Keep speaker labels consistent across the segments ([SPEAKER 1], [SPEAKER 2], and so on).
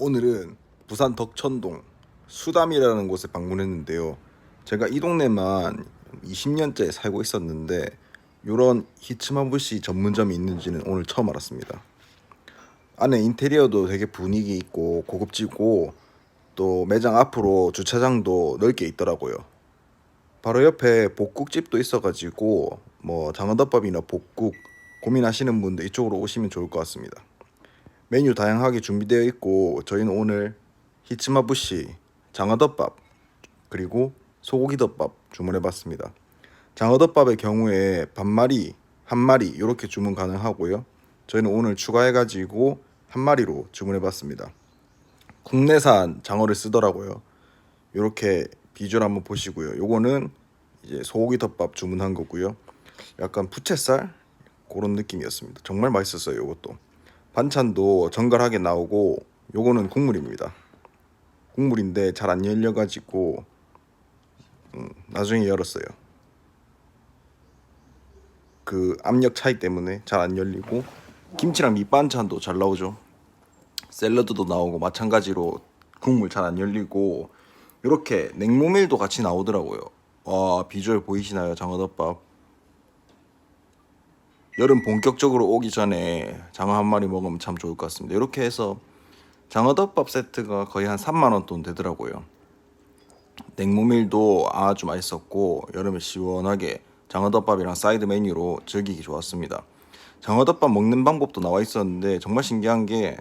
[SPEAKER 1] 오늘은 부산 덕천동 수담이라는 곳에 방문했는데요. 제가 이 동네만 20년째 살고 있었는데 이런 히츠마부시 전문점이 있는지는 오늘 처음 알았습니다. 안에 인테리어도 되게 분위기 있고 고급지고 또 매장 앞으로 주차장도 넓게 있더라고요. 바로 옆에 복국집도 있어가지고 뭐 장어덮밥이나 복국 고민하시는 분들 이쪽으로 오시면 좋을 것 같습니다. 메뉴 다양하게 준비되어 있고 저희는 오늘 히츠마부시 장어덮밥 그리고 소고기덮밥 주문해봤습니다. 장어덮밥의 경우에 반마리, 한 마리 이렇게 주문 가능하고요. 저희는 오늘 추가해가지고 한 마리로 주문해봤습니다. 국내산 장어를 쓰더라고요. 이렇게 비주얼 한번 보시고요. 요거는 이제 소고기 덮밥 주문한 거고요. 약간 부채살 그런 느낌이었습니다. 정말 맛있었어요. 요것도 반찬도 정갈하게 나오고 요거는 국물입니다. 국물인데 잘 안 열려가지고 음, 나중에 열었어요. 그 압력 차이 때문에 잘 안 열리고 김치랑 밑반찬도 잘 나오죠. 샐러드도 나오고 마찬가지로 국물 잘 안 열리고 이렇게 냉모밀도 같이 나오더라고요. 와 비주얼 보이시나요 장어덮밥? 여름 본격적으로 오기 전에 장어 한 마리 먹으면 참 좋을 것 같습니다. 이렇게 해서 장어덮밥 세트가 거의 한 3만 원 돈 되더라고요. 냉모밀도 아주 맛있었고 여름에 시원하게 장어덮밥이랑 사이드 메뉴로 즐기기 좋았습니다. 장어덮밥 먹는 방법도 나와 있었는데 정말 신기한 게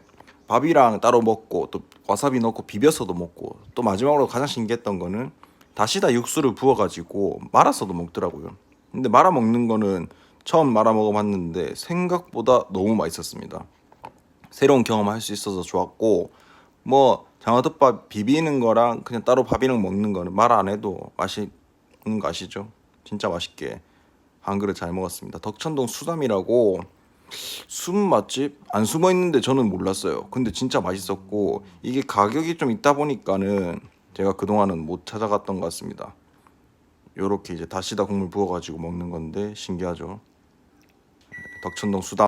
[SPEAKER 1] 밥이랑 따로 먹고 또 와사비 넣고 비벼서도 먹고 또 마지막으로 가장 신기했던 거는 다시다 육수를 부어가지고 말아서도 먹더라고요. 근데 말아 먹는 거는 처음 말아 먹어봤는데 생각보다 너무 맛있었습니다. 새로운 경험을 할 수 있어서 좋았고 뭐 장어덮밥 비비는 거랑 그냥 따로 밥이랑 먹는 거는 말 안 해도 맛있는 거 아시죠? 진짜 맛있게 한 그릇 잘 먹었습니다. 덕천동 수담이라고 숨 맛집 안 숨어 있는데 저는 몰랐어요. 근데 진짜 맛있었고 이게 가격이 좀 있다 보니까는 제가 그동안은 못 찾아갔던 것 같습니다. 요렇게 이제 다시다 국물 부어가지고 먹는 건데 신기하죠. 덕천동 수담